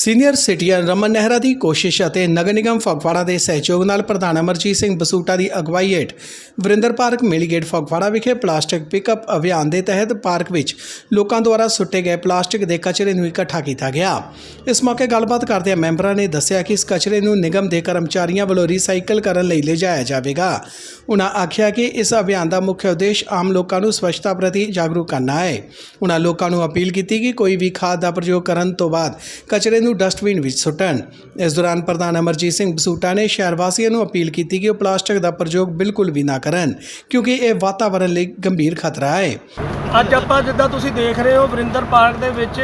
Senior citizen Raman Nehra ਦੀ ਕੋਸ਼ਿਸ਼ ਅਤੇ ਨਗਰ ਨਿਗਮ ਫਗਵਾੜਾ ਦੇ ਸਹਿਯੋਗ ਨਾਲ ਪ੍ਰਧਾਨ ਅਮਰਜੀਤ ਸਿੰਘ ਬਸੂਟਾ ਦੀ ਅਗਵਾਈ ਹੇਠ ਵਰਿੰਦਰ ਪਾਰਕ ਮੇਲੀਗੇਟ ਫਗਵਾੜਾ ਵਿਖੇ ਪਲਾਸਟਿਕ ਪਿਕਅਪ ਅਭਿਆਨ ਦੇ ਤਹਿਤ ਪਾਰਕ ਵਿੱਚ ਲੋਕਾਂ ਦੁਆਰਾ ਸੁੱਟੇ ਗਏ ਪਲਾਸਟਿਕ ਦੇ ਕਚਰੇ ਨੂੰ ਇਕੱਠਾ ਕੀਤਾ ਗਿਆ। ਇਸ ਮੌਕੇ ਗੱਲਬਾਤ ਕਰਦਿਆਂ ਮੈਂਬਰਾਂ ਨੇ ਦੱਸਿਆ ਕਿ ਇਸ ਕਚਰੇ ਨੂੰ ਨਿਗਮ ਦੇ ਕਰਮਚਾਰੀਆਂ ਵੱਲੋਂ ਰੀਸਾਈਕਲ ਕਰਨ ਲਈ ਲਿਜਾਇਆ ਜਾਵੇਗਾ। ਉਨ੍ਹਾਂ ਆਖਿਆ ਕਿ ਇਸ ਅਭਿਆਨ ਦਾ ਮੁੱਖ ਉਦੇਸ਼ ਆਮ ਲੋਕਾਂ ਨੂੰ ਸਵੱਛਤਾ ਪ੍ਰਤੀ ਜਾਗਰੂਕ ਕਰਨਾ ਹੈ। ਉਨ੍ਹਾਂ ਲੋਕਾਂ ਨੂੰ ਅਪੀਲ ਕੀਤੀ ਕਿ ਕੋਈ ਵੀ ਖਾਦ ਦਾ ਪ੍ਰਯੋਗ ਕਰਨ ਤੋਂ ਬਾਅਦ ਕਚਰੇ ਨੂੰ ਡਸਟਬਿਨ ਵਿੱਚ ਸੁੱਟਣ। ਇਸ ਦੌਰਾਨ ਪ੍ਰਧਾਨ ਅਮਰਜੀਤ ਸਿੰਘ ਬਸੂਟਾ ਨੇ ਸ਼ਹਿਰ ਵਾਸੀਆਂ ਨੂੰ ਅਪੀਲ ਕੀਤੀ ਕਿ ਉਹ ਪਲਾਸਟਿਕ ਦਾ ਪ੍ਰਯੋਗ ਬਿਲਕੁਲ ਵੀ ਨਾ ਕਰਨ, ਕਿਉਂਕਿ ਇਹ ਵਾਤਾਵਰਣ ਲਈ ਗੰਭੀਰ ਖਤਰਾ ਹੈ। ਅੱਜ ਆਪਾਂ ਜਿੱਦਾਂ ਤੁਸੀਂ ਦੇਖ ਰਹੇ ਹੋ, ਵਰਿੰਦਰ ਪਾਰਕ ਦੇ ਵਿੱਚ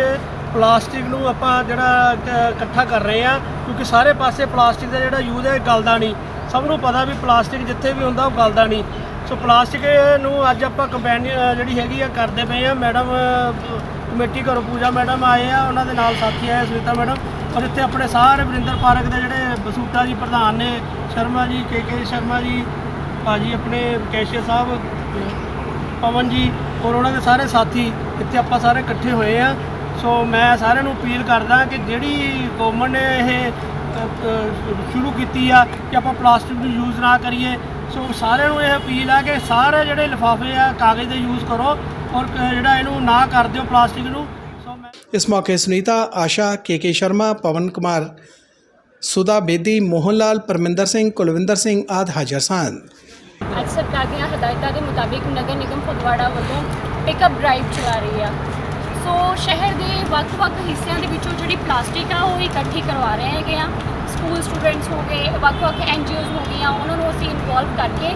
ਪਲਾਸਟਿਕ ਨੂੰ ਆਪਾਂ ਜਿਹੜਾ ਇਕੱਠਾ ਕਰ ਰਹੇ ਆ ਕਿਉਂਕਿ ਸਾਰੇ ਪਾਸੇ ਪਲਾਸਟਿਕ ਦਾ ਜਿਹੜਾ ਯੂਜ਼ ਹੈ, ਇਹ ਗਲਦਾ ਨਹੀਂ। ਸਭ ਨੂੰ ਪਤਾ ਵੀ ਪਲਾਸਟਿਕ ਜਿੱਥੇ ਵੀ ਹੁੰਦਾ, ਉਹ ਗਲਦਾ ਨਹੀਂ। ਸੋ ਪਲਾਸਟਿਕ ਨੂੰ ਅੱਜ ਆਪਾਂ ਕੰਪੈਨੀ ਜਿਹੜੀ ਹੈਗੀ ਆ, ਕਰਦੇ ਪਏ ਆ ਮੈਡਮ ਕਮੇਟੀ ਘਰੋਂ ਪੂਜਾ ਮੈਡਮ ਆਏ ਆ, ਉਹਨਾਂ ਦੇ ਨਾਲ ਸਾਥੀ ਆਏ ਸੁਨੀਤਾ ਮੈਡਮ। ਔਰ ਇੱਥੇ ਆਪਣੇ ਸਾਰੇ ਵਰਿੰਦਰ ਪਾਰਕ ਦੇ ਜਿਹੜੇ ਬਸੂਟਾ ਜੀ ਪ੍ਰਧਾਨ ਨੇ, ਸ਼ਰਮਾ ਜੀ, ਕੇ ਕੇ ਸ਼ਰਮਾ ਜੀ, ਭਾਜੀ ਆਪਣੇ ਕੈਸ਼ੀਅਰ ਸਾਹਿਬ, ਪਵਨ ਜੀ, ਔਰ ਉਹਨਾਂ ਦੇ ਸਾਰੇ ਸਾਥੀ ਇੱਥੇ ਆਪਾਂ ਸਾਰੇ ਇਕੱਠੇ ਹੋਏ ਆ। ਸੋ ਮੈਂ ਸਾਰਿਆਂ ਨੂੰ ਅਪੀਲ ਕਰਦਾ ਕਿ ਜਿਹੜੀ ਗਵਰਨਮੈਂਟ ਨੇ ਇਹ ਸ਼ੁਰੂ ਕੀਤੀ ਆ, ਕਿ ਆਪਾਂ ਪਲਾਸਟਿਕ ਨੂੰ ਯੂਜ਼ ਨਾ ਕਰੀਏ। ਸੋ ਸਾਰਿਆਂ ਨੂੰ ਇਹ ਅਪੀਲ ਆ ਕਿ ਸਾਰੇ ਜਿਹੜੇ ਲਿਫਾਫੇ ਆ, ਕਾਗਜ਼ ਦੇ ਯੂਜ਼ ਕਰੋ। ਔਰ ਜਿਹੜਾ ਇਹਨੂੰ ਨਾ ਕਰ ਦਿਓ ਪਲਾਸਟਿਕ ਨੂੰ। ਸੋ ਮੈਂ ਇਸ ਮੌਕੇ ਸੁਨੀਤਾ ਆਸ਼ਾ ਕੇ ਕੇ ਸ਼ਰਮਾ ਪਵਨ ਕੁਮਾਰ ਸੁਦਾ ਬੇਦੀ ਮੋਹਨ ਲਾਲ ਪਰਮਿੰਦਰ ਸਿੰਘ ਕੁਲਵਿੰਦਰ ਸਿੰਘ ਆਦਿ ਹਾਜ਼ਰ ਸਨ। ਅੱਜ ਸਰਕਾਰ ਦੀਆਂ ਹਦਾਇਤਾਂ ਦੇ ਮੁਤਾਬਿਕ ਨਗਰ ਨਿਗਮ ਫਗਵਾੜਾ ਵੱਲੋਂ ਪਿਕਅਪ ਡਰਾਈਵ ਚਲਾ ਰਹੀ ਆ। ਸੋ ਸ਼ਹਿਰ ਦੇ ਵੱਖ-ਵੱਖ ਹਿੱਸਿਆਂ ਦੇ ਵਿੱਚੋਂ ਜਿਹੜੀ ਪਲਾਸਟਿਕ ਆ ਉਹ ਇਕੱਠੀ ਕਰਵਾ ਰਹੇ ਹੈਗੇ ਆ। ਸਕੂਲ ਸਟੂਡੈਂਟਸ ਹੋ ਗਏ ਵੱਖ-ਵੱਖ ਐਨਜੀਓਜ਼ ਹੋ ਗਈਆਂ ਉਹਨਾਂ ਨੂੰ ਅਸੀਂ ਇਨਵੋਲਵ ਕਰਕੇ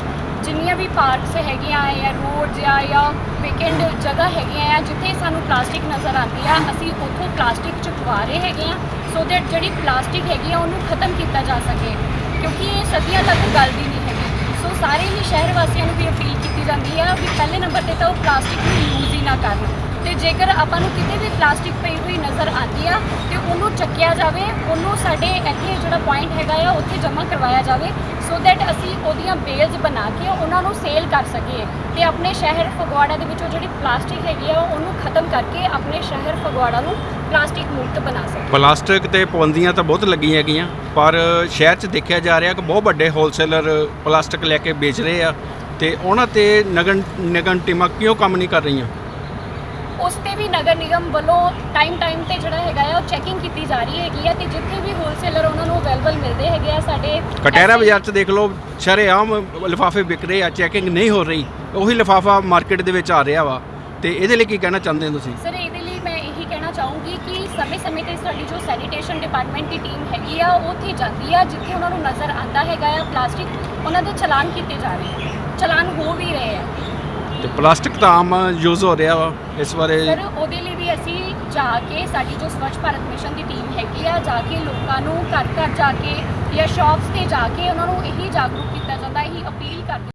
ਜਿੰਨੀਆਂ ਵੀ ਪਾਰਕਸ ਹੈਗੀਆਂ ਆ ਜਾਂ ਰੋਡਸ ਆ ਜਾਂ ਵੀਕਐਂਡ ਜਗ੍ਹਾ ਹੈਗੀਆਂ ਆ, ਜਿੱਥੇ ਸਾਨੂੰ ਪਲਾਸਟਿਕ ਨਜ਼ਰ ਆਉਂਦੀ ਆ, ਅਸੀਂ ਉੱਥੋਂ ਪਲਾਸਟਿਕ ਚੁਕਵਾ ਰਹੇ ਹੈਗੇ ਆ ਸੋ ਦੈਟ ਜਿਹੜੀ ਪਲਾਸਟਿਕ ਹੈਗੀ ਆ, ਉਹਨੂੰ ਖਤਮ ਕੀਤਾ ਜਾ ਸਕੇ, ਕਿਉਂਕਿ ਇਹ ਸਦੀਆਂ ਤੱਕ ਗਲਦੀ ਨਹੀਂ ਹੈਗੀ। ਸੋ ਸਾਰੇ ਹੀ ਸ਼ਹਿਰ ਵਾਸੀਆਂ ਨੂੰ ਵੀ ਅਪੀਲ ਕੀਤੀ ਜਾਂਦੀ ਆ ਵੀ ਪਹਿਲੇ ਨੰਬਰ ਤੇ ਤਾਂ ਉਹ ਪਲਾਸਟਿਕ ਨੂੰ ਯੂਜ਼ ਹੀ ਨਾ ਕਰਨ। ਤੇ ਜੇਕਰ ਆਪਾਂ ਨੂੰ ਕਿਤੇ ਵੀ ਪਲਾਸਟਿਕ ਪਈ ਹੋਈ ਨਜ਼ਰ ਆਉਂਦੀ ਆ ਤੇ ਉਹਨੂੰ ਚੱਕਿਆ ਜਾਵੇ, ਉਹਨੂੰ ਸਾਡੇ ਇੱਥੇ ਜਿਹੜਾ ਪੁਆਇੰਟ ਹੈਗਾ ਆ, ਉੱਥੇ ਜਮ੍ਹਾਂ ਕਰਵਾਇਆ ਜਾਵੇ ਸੋ ਦੈਟ ਅਸੀਂ ਉਹਦੀਆਂ ਬੇਲਸ ਬਣਾ ਕੇ ਉਹਨਾਂ ਨੂੰ ਸੇਲ ਕਰ ਸਕੀਏ ਤੇ ਆਪਣੇ ਸ਼ਹਿਰ ਫਗਵਾੜਾ ਦੇ ਵਿੱਚੋਂ ਜਿਹੜੀ ਪਲਾਸਟਿਕ ਹੈਗੀ ਆ, ਉਹਨੂੰ ਖਤਮ ਕਰਕੇ ਆਪਣੇ ਸ਼ਹਿਰ ਫਗਵਾੜਾ ਨੂੰ ਪਲਾਸਟਿਕ ਮੁਕਤ ਬਣਾ ਸਕੀਏ। ਪਲਾਸਟਿਕ ਤੇ ਪਾਬੰਦੀਆਂ ਤਾਂ ਬਹੁਤ ਲੱਗੀਆਂ ਹੈਗੀਆਂ, ਪਰ ਸ਼ਹਿਰ 'ਚ ਦੇਖਿਆ ਜਾ ਰਿਹਾ ਕਿ ਬਹੁਤ ਵੱਡੇ ਹੋਲਸੇਲਰ ਪਲਾਸਟਿਕ ਲੈ ਕੇ ਵੇਚ ਰਹੇ ਆ ਤੇ ਉਹਨਾਂ ਤੇ ਨਗਨ ਨਿਗਮ ਟੀਮਾਂ ਕਿਉਂ ਕੰਮ ਨਹੀਂ ਕਰ ਰਹੀਆਂ? ਉਸ ਤੇ ਵੀ ਨਗਰ ਨਿਗਮ ਵੱਲੋਂ ਟਾਈਮ ਟਾਈਮ ਤੇ ਜਿਹੜਾ ਹੈਗਾ ਆ ਉਹ ਚੈਕਿੰਗ ਕੀਤੀ ਜਾ ਰਹੀ ਹੈਗੀ ਆ ਤੇ ਜਿੱਥੇ ਵੀ ਹੋਲਸੇਲਰ ਉਹਨਾਂ ਨੂੰ ਅਵੇਲੇਬਲ ਮਿਲਦੇ ਹੈਗੇ ਆ ਸਾਡੇ ਕਟਹਿਰਾ ਬਾਜ਼ਾਰ 'ਚ ਦੇਖ ਲਓ ਸ਼ਰੇਆਮ ਲਿਫਾਫੇ ਵਿਕ ਰਹੇ ਆ ਚੈਕਿੰਗ ਨਹੀਂ ਹੋ ਰਹੀ। ਉਹੀ ਲਿਫਾਫਾ ਮਾਰਕੀਟ ਦੇ ਵਿੱਚ ਆ ਰਿਹਾ ਵਾ। ਤੇ ਇਹਦੇ ਲਈ ਕੀ ਕਹਿਣਾ ਚਾਹੁੰਦੇ ਹੋ ਤੁਸੀਂ? ਸਰ ਇਹਦੇ ਲਈ ਮੈਂ ਇਹੀ ਕਹਿਣਾ ਚਾਹੂੰਗੀ ਕਿ ਸਮੇਂ-ਸਮੇਂ ਤੇ ਸਾਡੀ ਜੋ ਸੈਨੀਟੇਸ਼ਨ ਡਿਪਾਰਟਮੈਂਟ ਦੀ ਟੀਮ ਹੈਗੀ ਆ ਉਹ ਉੱਥੇ ਜਾਂਦੀ ਆ ਜਿੱਥੇ ਉਹਨਾਂ ਨੂੰ ਨਜ਼ਰ ਆਂਦਾ ਹੈਗਾ ਆ ਪਲਾਸਟਿਕ ਉਹਨਾਂ ਦੇ ਚਲਾਨ ਕੀਤੇ ਜਾ ਰਹੇ ਆ। ਚਲਾਨ ਹੋ ਵੀ ਰਹੇ ਆ। ਤੇ ਪਲਾਸਟਿਕ ਤਾਂ ਆਮ ਯੂਜ਼ ਹੋ ਰਿਹਾ ਵਾ, ਇਸ ਬਾਰੇ ਸਰ, ਉਹਦੇ ਲਈ ਵੀ ਅਸੀਂ ਜਾ ਕੇ ਸਾਡੀ ਜੋ ਸਵੱਛ ਭਾਰਤ ਮਿਸ਼ਨ ਦੀ ਟੀਮ ਹੈਗੀ ਆ, ਜਾ ਕੇ ਲੋਕਾਂ ਨੂੰ ਘਰ ਘਰ ਜਾ ਕੇ ਜਾਂ ਸ਼ਾਪਸ ਤੇ ਜਾ ਕੇ ਉਹਨਾਂ ਨੂੰ ਇਹੀ ਜਾਗਰੂਕ ਕੀਤਾ ਜਾਂਦਾ, ਇਹੀ ਅਪੀਲ ਕਰਦੇ